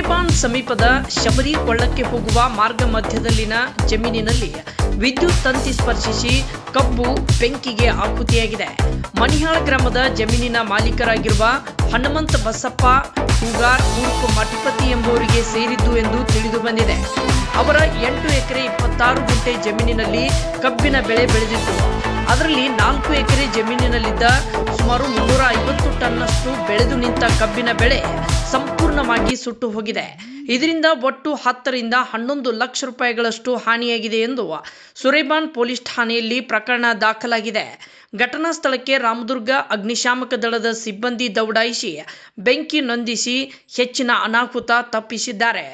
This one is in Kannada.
ಸುರೇಪಾನ್ ಸಮೀಪದ ಶಬರಿ ಕೊಳ್ಳಕ್ಕೆ ಹೋಗುವ ಮಾರ್ಗ ಮಧ್ಯದಲ್ಲಿನ ಜಮೀನಿನಲ್ಲಿ ವಿದ್ಯುತ್ ತಂತಿ ಸ್ಪರ್ಶಿಸಿ ಕಬ್ಬು ಬೆಂಕಿಗೆ ಆಹುತಿಯಾಗಿದೆ. ಮನಿಹಾಳ ಗ್ರಾಮದ ಜಮೀನಿನ ಮಾಲೀಕರಾಗಿರುವ ಹನುಮಂತ ಬಸಪ್ಪ, ಹೂಗಾರ್ ಉರ್ಕು ಮಠಪತಿ ಎಂಬುವರಿಗೆ ಸೇರಿದ್ದು ಎಂದು ತಿಳಿದು ಬಂದಿದೆ. ಅವರ ಎಂಟು ಎಕರೆ ಇಪ್ಪತ್ತಾರು ಗುಂಟೆ ಜಮೀನಿನಲ್ಲಿ ಕಬ್ಬಿನ ಬೆಳೆ ಬೆಳೆದಿತ್ತು. ಅದರಲ್ಲಿ ನಾಲ್ಕು ಎಕರೆ ಜಮೀನಿನಲ್ಲಿದ್ದ ಸುಮಾರು ಮುನ್ನೂರ ಐವತ್ತು ಟನ್ನಷ್ಟು ಬೆಳೆದು ನಿಂತ ಕಬ್ಬಿನ ಬೆಳೆ ಸಂಪೂರ್ಣವಾಗಿ ಸುಟ್ಟು ಹೋಗಿದೆ. ಇದರಿಂದ ಒಟ್ಟು ಹತ್ತರಿಂದ ಹನ್ನೊಂದು ಲಕ್ಷ ರೂಪಾಯಿಗಳಷ್ಟು ಹಾನಿಯಾಗಿದೆ ಎಂದು ಸುರೇಬಾನ್ ಪೊಲೀಸ್ ಠಾಣೆಯಲ್ಲಿ ಪ್ರಕರಣ ದಾಖಲಾಗಿದೆ. ಘಟನಾ ಸ್ಥಳಕ್ಕೆ ರಾಮದುರ್ಗ ಅಗ್ನಿಶಾಮಕ ದಳದ ಸಿಬ್ಬಂದಿ ದೌಡಾಯಿಸಿ ಬೆಂಕಿ ನೊಂದಿಸಿ ಹೆಚ್ಚಿನ ಅನಾಹುತ ತಪ್ಪಿಸಿದ್ದಾರೆ.